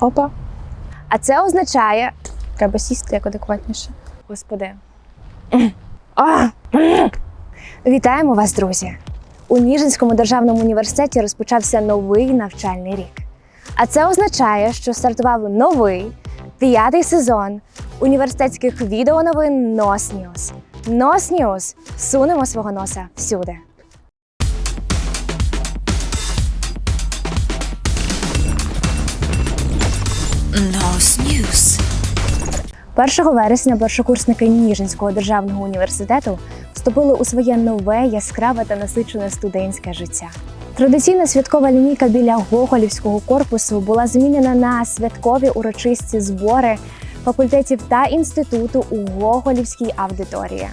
Опа. А це означає. Треба сісти як адекватніше. Господи. А! Вітаємо вас, друзі! У Ніжинському державному університеті розпочався новий навчальний рік. А це означає, що стартував новий п'ятий сезон університетських відеоновин Нос Ньюс. Нос Ньюс. Сунемо свого носа всюди. Nos News. 1 вересня першокурсники Ніжинського державного університету вступили у своє нове, яскраве та насичене студентське життя. Традиційна святкова лінійка біля Гоголівського корпусу була змінена на святкові урочисті збори факультетів та інституту у Гоголівській аудиторії.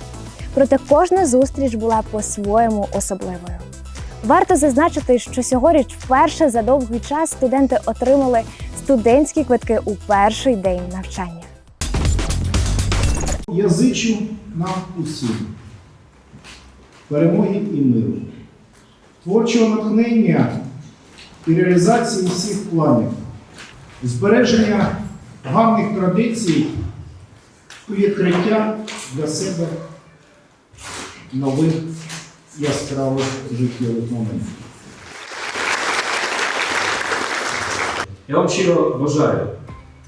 Проте кожна зустріч була по-своєму особливою. Варто зазначити, що сьогоріч вперше за довгий час студенти отримали студентські квитки у перший день навчання. Я зичу нам усім перемоги і миру, творчого натхнення і реалізації всіх планів, збереження гарних традицій і відкриття для себе нових яскравих життєвих моментів. Я вам щиро бажаю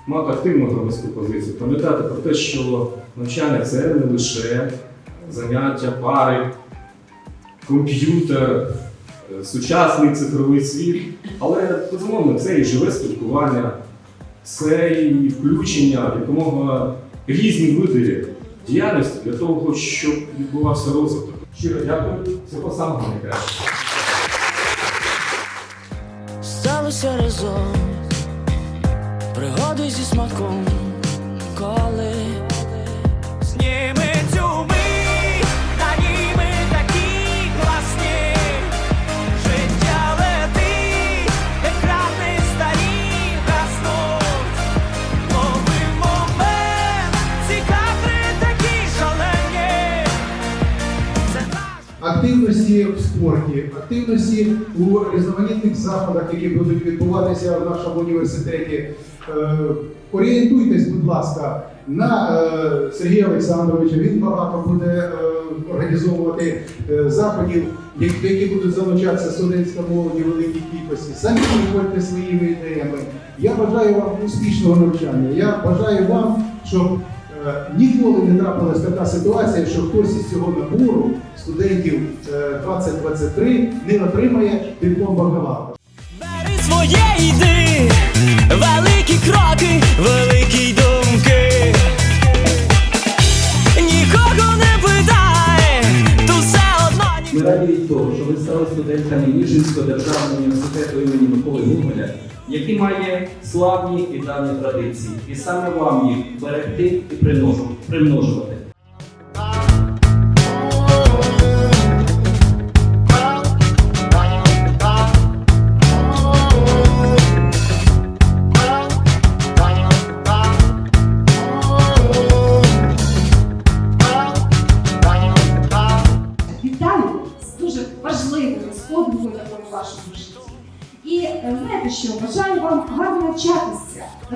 мати активну громадську позицію, пам'ятати про те, що навчання це не лише заняття, пари, комп'ютер, е, сучасний цифровий світ, але безумовно це і живе спілкування, це і включення якомога різні види діяльності для того, щоб відбувався розвиток. Щиро дякую, всього самого найкращого. Сталося разом, пригоди зі смаком, коли зніми в спорті, активності у різноманітних заходах, які будуть відбуватися в нашому університеті. Е, Орієнтуйтесь, будь ласка, на е, Сергія Олександровича. Він багато буде е, організовувати заходів, які- будуть залучатися студентська молодь у великій кількості. Самі приходьте своїми ідеями. Я бажаю вам успішного навчання. Я бажаю вам, щоб Ніколи не трапилась така ситуація, що хтось із цього набору студентів е, 2023 не отримає диплом бакалавра. Бери своє йди, великі кроки, великі думки. Нікого не питай, то все одно. Ми раді від того, що ви стали студентами Ніжинського державного університету імені Миколи Гоголя, який має славні і давні традиції, і саме вам їх берегти і примножу- примножувати.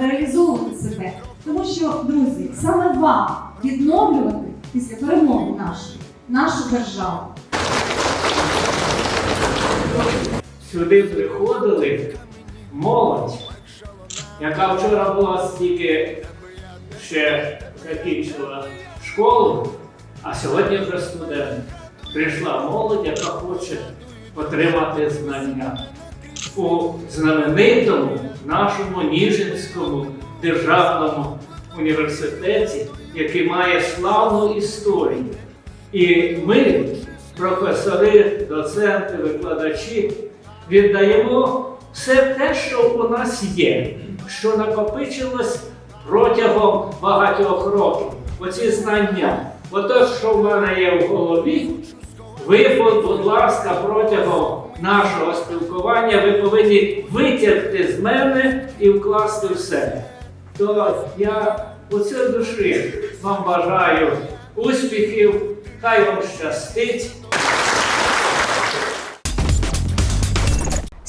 Реалізовувати себе. Тому що, друзі, саме вам відновлювати після перемоги нашої, нашу державу. сюди приходили молодь, яка вчора була стільки ще закінчила школу, а сьогодні вже студент. Прийшла молодь, яка хоче отримати знання у знаменитому нашому Ніжинському державному університеті, який має славну історію. І ми, професори, доценти, викладачі, віддаємо все те, що у нас є, що накопичилось протягом багатьох років. Оці знання. Ото, що в мене є в голові, ви, будь ласка, протягом нашого спілкування ви повинні витягти з мене і вкласти в себе. То я цій душі вам бажаю успіхів, хай вам щастить.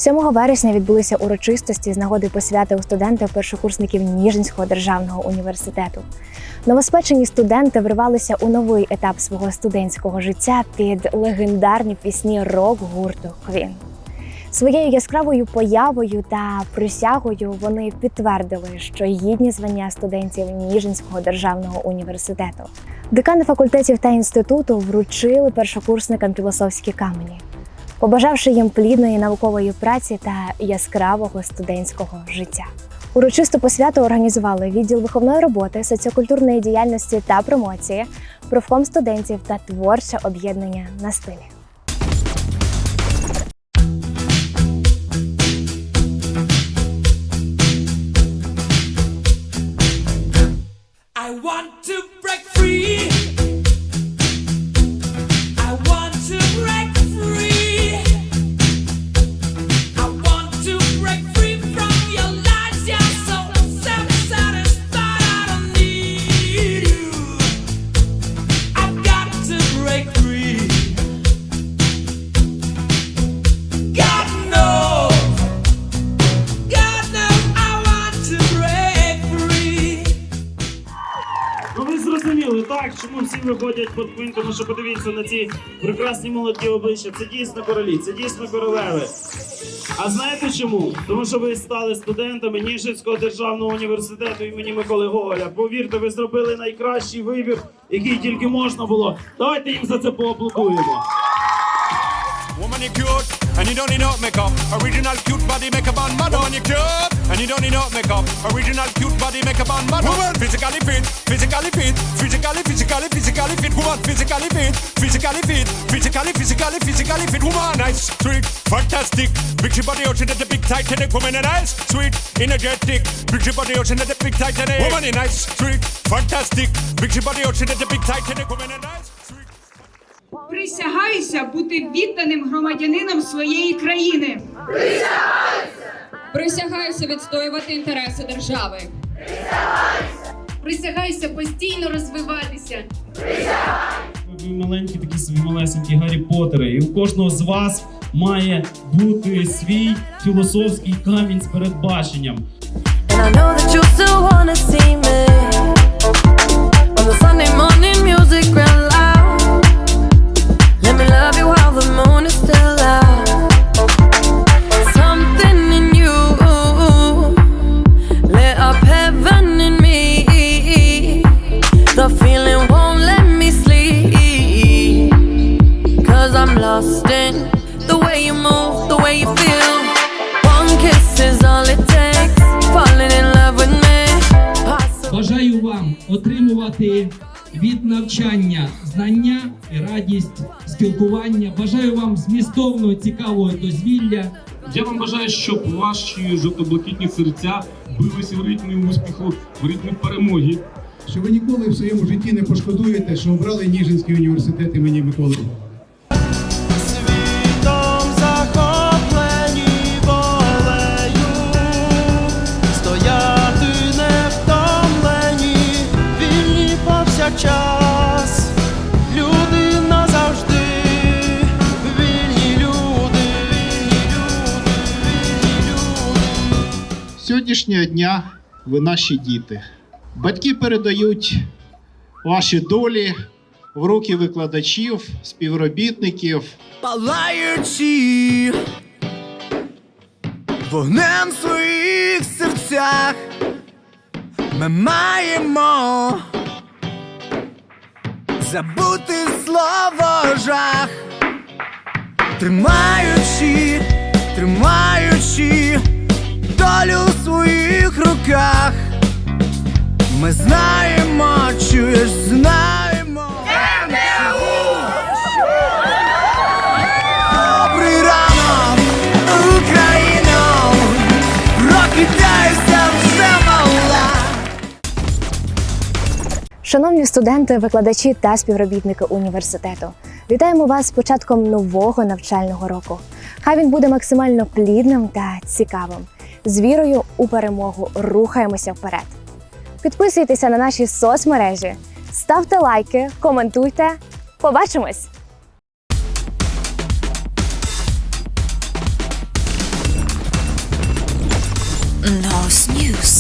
7 вересня відбулися урочистості з нагоди посвяти у студентів першокурсників Ніжинського державного університету. Новоспечені студенти вривалися у новий етап свого студентського життя під легендарні пісні рок-гурту Квін. Своєю яскравою появою та присягою вони підтвердили, що гідні звання студентів Ніжинського державного університету. Декани факультетів та інституту вручили першокурсникам філософські камені, побажавши їм плідної наукової праці та яскравого студентського життя. Урочисту посвяту організували відділ виховної роботи, соціокультурної діяльності та промоції, профком студентів та творче об'єднання на стилі. Ви так, чому всі виходять під Queen, тому що подивіться на ці прекрасні молоді обличчя. Це дійсно королі, це дійсно королеви. А знаєте чому? Тому що ви стали студентами Ніжинського державного університету імені Миколи Гоголя. Повірте, ви зробили найкращий вибір, який тільки можна було. Давайте їм за це поаплодуємо. Woman, you cute, and you don't need no makeup. Original cute body makeup on model. Woman, you cute, and you don't need no makeup. Original cute body makeup on model. Woman, physically fit, physically fit, physically, physically, physically fit. Woman, physically fit, physically fit, physically, physically, physically fit. Woman, nice, sweet, fantastic. Big body ocean at the big Titanic. Woman, and nice, sweet, energetic. Big body ocean at the big Titanic. Woman, nice, sweet, fantastic. Big body ocean at the big Titanic. Woman, nice. Присягаюся бути відданим громадянином своєї країни. Присягаюся відстоювати інтереси держави. Присягаюся постійно розвиватися. Ви маленькі, такі собі малесенькі Гаррі Поттери. І у кожного з вас має бути свій філософський камінь з передбаченням. And I know that lost in the way you move, the way you feel One kiss is all it takes Falling in love with me Бажаю вам отримувати від навчання знання і радість спілкування. Бажаю вам змістовного цікавого дозвілля. Я вам бажаю, щоб ваші жовто-блакитні серця билися в ритмі успіху, в ритмі перемоги. Що ви ніколи в своєму житті не пошкодуєте, що обрали Ніжинський університет імені Миколи. Люди назавжди, вільні люди, вільні люди, вільні люди. сьогоднішнього дня ви наші діти. Батьки передають ваші долі в руки викладачів, співробітників. палаючи вогнем в своїх серцях, ми маємо забути слово жах, тримаючи, тримаючи долю в своїх руках. Ми знаємо, чуєш, знаємо. Шановні студенти, викладачі та співробітники університету, вітаємо вас з початком нового навчального року. Хай він буде максимально плідним та цікавим. З вірою у перемогу рухаємося вперед. Підписуйтеся на наші соцмережі, ставте лайки, коментуйте. Побачимось! snooze.